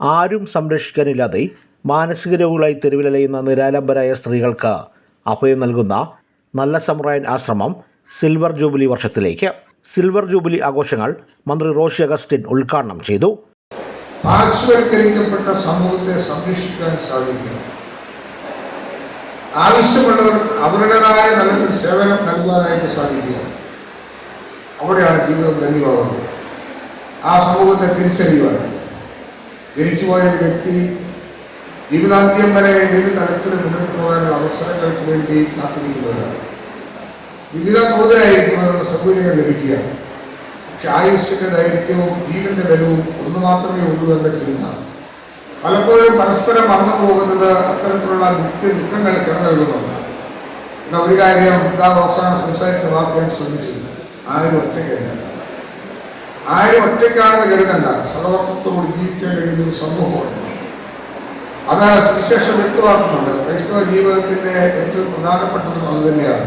ആരും സംരക്ഷിക്കാനില്ലാതെ മാനസിക രോഗികളായി തെരുവിലലയുന്ന നിരാലംബരായ സ്ത്രീകൾക്ക് അഭയം നൽകുന്ന നല്ല സമുറായൻ ആശ്രമം സിൽവർ ജൂബിലി വർഷത്തിലേക്ക്. സിൽവർ ജൂബിലി ആഘോഷങ്ങൾ മന്ത്രി റോഷി അഗസ്റ്റിൻ ഉദ്ഘാടനം ചെയ്തു. പാർശ്വവൽക്കരിക്കപ്പെട്ട സമൂഹത്തെ സംരക്ഷിക്കാൻ സാധിക്കുക ആവശ്യമുള്ളവർക്ക് അവരുടേതായ നിലത്തിൽ സേവനം നൽകുവാനായിട്ട് സാധിക്കുക. അവിടെയാണ് ജീവിതം ധന്യമാകുന്നത് ആ സമൂഹത്തെ തിരിച്ചറിയുവാൻ ജനിച്ചുപോയ ഒരു വ്യക്തി ജീവിതാന്ത്യം വരെ ഏത് തലത്തിലും മുന്നോട്ട് പോകാനുള്ള അവസരങ്ങൾക്ക് വേണ്ടി കാത്തിരിക്കുന്നവരാണ്. വിവിധ തോതിലായിരിക്കും അതിനുള്ള സൗകര്യങ്ങൾ ലഭിക്കുക. പക്ഷെ ആയുസ്സിന്റെ ദൈർഘ്യവും ജീവന്റെ ബലവും ഒന്ന് മാത്രമേ ഉള്ളൂ എന്ന ചിന്ത. പലപ്പോഴും പരസ്പരം മറന്നു പോകുന്നത് അത്തരത്തിലുള്ള നിത്യ ദുഃഖങ്ങൾ കിടന്നിരുന്നുണ്ട് എന്നാൽ ഒരു കാര്യം പിതാവ് അവസാനം സംസാരിച്ച വാക്ക് ഞാൻ ശ്രദ്ധിച്ചിരുന്നു ആരും ഒറ്റയ്ക്കല്ല. ആരും ഒറ്റയ്ക്കാണെന്ന് കരുതണ്ട. സഹവർത്തത്തോട് ജീവിക്കാൻ കഴിയുന്ന ഒരു സമൂഹമുണ്ട്. അത് സുവിശേഷം വ്യക്തമാക്കുന്നുണ്ട്. ക്രൈസ്തവ ജീവിതത്തിന്റെ ഏറ്റവും പ്രധാനപ്പെട്ടതും അത് തന്നെയാണ്.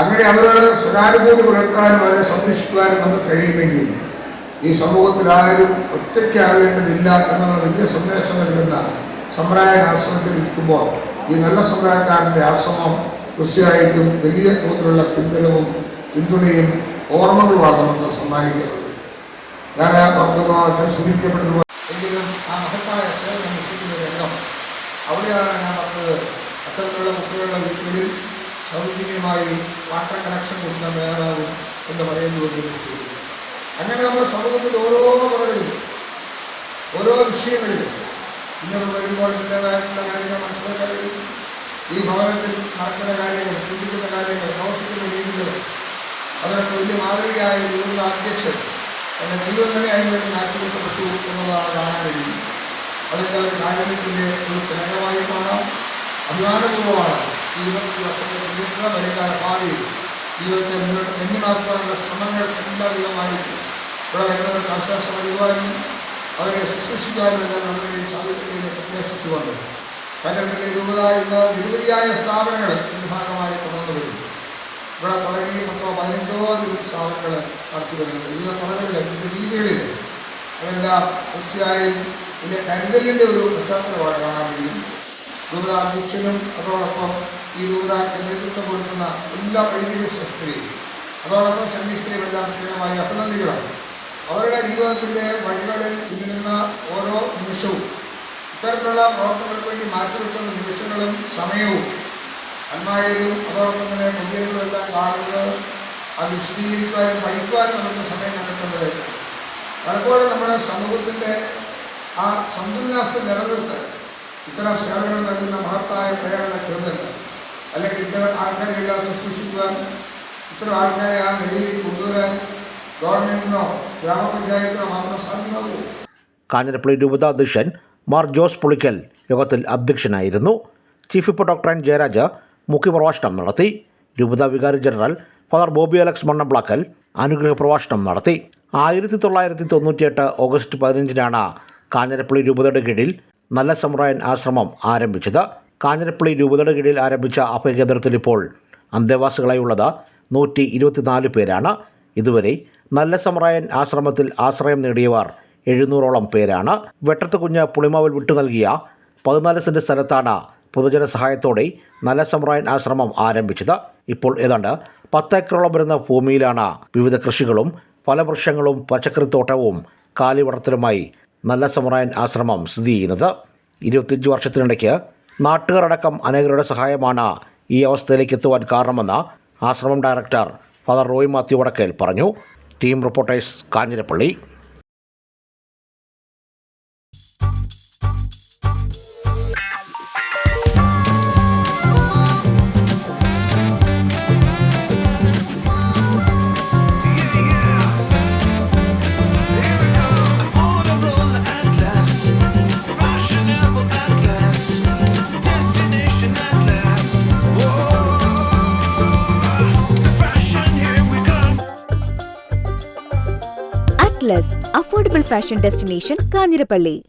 അങ്ങനെ അവരോട് സ്വകാനുഭൂതി പുലർത്താനും അവരെ സംരക്ഷിക്കുവാനും നമുക്ക് കഴിയുമെങ്കിൽ ഈ സമൂഹത്തിൽ ആരും ഒറ്റയ്ക്കാകേണ്ടതില്ല എന്നുള്ള വലിയ സന്ദേശം നൽകുന്ന സമ്പ്രദായ ആശ്രമത്തിൽ ഇരിക്കുമ്പോൾ ഈ നല്ല സമ്പ്രദായക്കാരന്റെ ആശ്രമം തീർച്ചയായിട്ടും വലിയ തോതിലുള്ള പിന്തുണയും ഓർമ്മകളുമാണ് നമുക്ക് സമ്മാനിക്കുന്നത്. ഞാൻ വർദ്ധമാവച്ചൻ സൂചിപ്പിക്കപ്പെട്ടതുപോലെ എങ്കിലും ആ മഹത്തായ അക്ഷരം അനുഷ്ഠിക്കുന്ന രംഗം അവിടെയാണ് ഞാൻ പറഞ്ഞത്. അത്തരത്തിലുള്ള കുട്ടികളുടെ വീട്ടുകളിൽ സൗജന്യമായി വാട്ടർ കണക്ഷൻ കൊടുക്കുന്ന മേയറാവും എന്ന് പറയുന്നത് ചെയ്തു അങ്ങനെ നമ്മുടെ സമൂഹത്തിൽ ഓരോ മുറകളിലും ഓരോ വിഷയങ്ങളിലും ഇങ്ങനെ വരുമ്പോൾ ഇതിന്റെതായിട്ടുള്ള കാര്യങ്ങൾ മനസ്സിലാക്കാൻ ഈ ഭവനത്തിൽ നടക്കുന്ന കാര്യങ്ങൾ ചിന്തിക്കുന്ന കാര്യങ്ങൾ മാതൃകയായ യുവത അധ്യക്ഷൻ എന്ന ജീവിതം തന്നെ അതിനുവേണ്ടി മാറ്റിവെക്കപ്പെട്ടു എന്നതാണ് കാണാൻ കഴിയുന്നത്. അതിന്റെ ഒരു കാരുണ്യത്തിന്റെ ഒരു തിരകമായി കാണാം അഭിമാനപൂർവമാണ് ഈ ഇരുപത്തി വർഷത്തെ ദീർഘ വരക്കാല ഭാവിയിൽ ജീവിതത്തെ മുന്നോട്ട് ധന്യമാക്കാനുള്ള ശ്രമങ്ങൾ എല്ലാവിധമായിരിക്കും ഇവിടെ വരുന്നവർക്ക് ആശ്വാസം നൽകുവാനും അവരെ ശുശ്രൂഷിക്കാനും എല്ലാം സാധിക്കട്ടെ എന്ന് പ്രത്യാശിച്ചുകൊണ്ട് കന്നഡത്തിലെ രൂപത ഇന്ന് നിരവധിയായ സ്ഥാപനങ്ങൾ ഇതിന്റെ ഭാഗമായി തുടർന്നു വരുന്നു ഇവിടെ തുടങ്ങി അധികം സ്ഥാപനങ്ങൾ നടത്തി വരുന്നത് വിവിധ തുറകളിൽ വിവിധ രീതികളിൽ അതെല്ലാം തീർച്ചയായും ഇതിന്റെ കരുതലിന്റെ ഒരു പശ്ചാത്തലമാണ് കാണാൻ കഴിയും രൂപത അധ്യക്ഷനും അതോടൊപ്പം ഈ രൂപതയ്ക്ക് നേതൃത്വം കൊടുക്കുന്ന എല്ലാ വൈദിക ശ്രേഷ്ഠരെയും അതോടൊപ്പം സന്യസ്ത്രീയും എല്ലാം പ്രത്യേകമായി അഭിനന്ദികളാണ്. അവരുടെ ജീവിതത്തിന്റെ വഴികളിൽ ഇന്നിരുന്ന ഓരോ നിമിഷവും ഇത്തരത്തിലുള്ള പ്രവർത്തനങ്ങൾക്ക് വേണ്ടി മാറ്റിവെക്കുന്ന നിമിഷങ്ങളും സമയവും അന്മാരും അതോടൊപ്പം തന്നെ പുതിയങ്ങളും എല്ലാം കാണുന്നത് അത് വിശദീകരിക്കുവാനും പഠിക്കുവാനും നമുക്ക് സമയം കണ്ടെത്തേണ്ടത് പലപ്പോഴും നമ്മുടെ സമൂഹത്തിന്റെ ആ സന്തുലിതാവസ്ഥ നിലനിർത്താൻ ഇത്തരം സേവനങ്ങൾ നൽകുന്ന മഹത്തായ പ്രേരണ ചെറുതല്ല. അല്ലെങ്കിൽ ഇത്തരം ആൾക്കാരെ എല്ലാം ശുശ്രൂഷിക്കുവാൻ ഇത്തരം ആൾക്കാരെ ആ നിലയിൽ കൊണ്ടുവരാൻ ഗവൺമെന്റിനോ ഗ്രാമപഞ്ചായത്തിനോ മാത്രം സാധ്യമാകൂ കാഞ്ഞിരപ്പള്ളി രൂപത അധ്യക്ഷൻ മാർ ജോസ് പുളിക്കൽ യോഗത്തിൽ അധ്യക്ഷനായിരുന്നു. ചീഫ് ഇപ്പോൾ ഡോക്ടർ എൻ ജയരാജ മുഖ്യപ്രഭാഷണം നടത്തി. രൂപത വികാരി general father Bobby Alex Mannamplackal അനുഗ്രഹ പ്രഭാഷണം നടത്തി. ആയിരത്തി തൊള്ളായിരത്തി തൊണ്ണൂറ്റിയെട്ട് ഓഗസ്റ്റ് പതിനഞ്ചിനാണ് കാഞ്ഞിരപ്പള്ളി രൂപതയുടെ കീഴിൽ നല്ല സമുറായൻ ആശ്രമം ആരംഭിച്ചത്. കാഞ്ഞിരപ്പള്ളി രൂപതയുടെ കീഴിൽ ആരംഭിച്ച അഭയകേന്ദ്രത്തിൽ ഇപ്പോൾ അന്തേവാസികളായുള്ളത് നൂറ്റി ഇരുപത്തിനാല് പേരാണ്. ഇതുവരെ നല്ല സമുറായൻ ആശ്രമത്തിൽ ആശ്രയം നേടിയവർ എഴുന്നൂറോളം പേരാണ്. വെട്ടത്ത് കുഞ്ഞ് പുളിമാവിൽ വിട്ടു നൽകിയ പതിനാല് സെന്റ് സ്ഥലത്താണ് പൊതുജന സഹായത്തോടെ നല്ല സമുറായൻ ആശ്രമം ആരംഭിച്ചത്. ഇപ്പോൾ ഏതാണ്ട് പത്തേക്കറോളം വരുന്ന ഭൂമിയിലാണ്. വിവിധ കൃഷികളും ഫലവൃക്ഷങ്ങളും പച്ചക്കറിത്തോട്ടവും കാലിവളർത്തലുമായി നല്ല സമുറായൻ ആശ്രമം സ്ഥിതി ചെയ്യുന്നത്. ഇരുപത്തിയഞ്ച് വർഷത്തിനിടയ്ക്ക് നാട്ടുകാരടക്കം അനേകരുടെ സഹായമാണ് ഈ അവസ്ഥയിലേക്ക് എത്തുവാൻ കാരണമെന്ന് ആശ്രമം ഡയറക്ടർ ഫാദർ റോയ് മാത്യു വടക്കേൽ പറഞ്ഞു. Team reporters Kanjirappally. Atlas affordable fashion destination Kanjirappally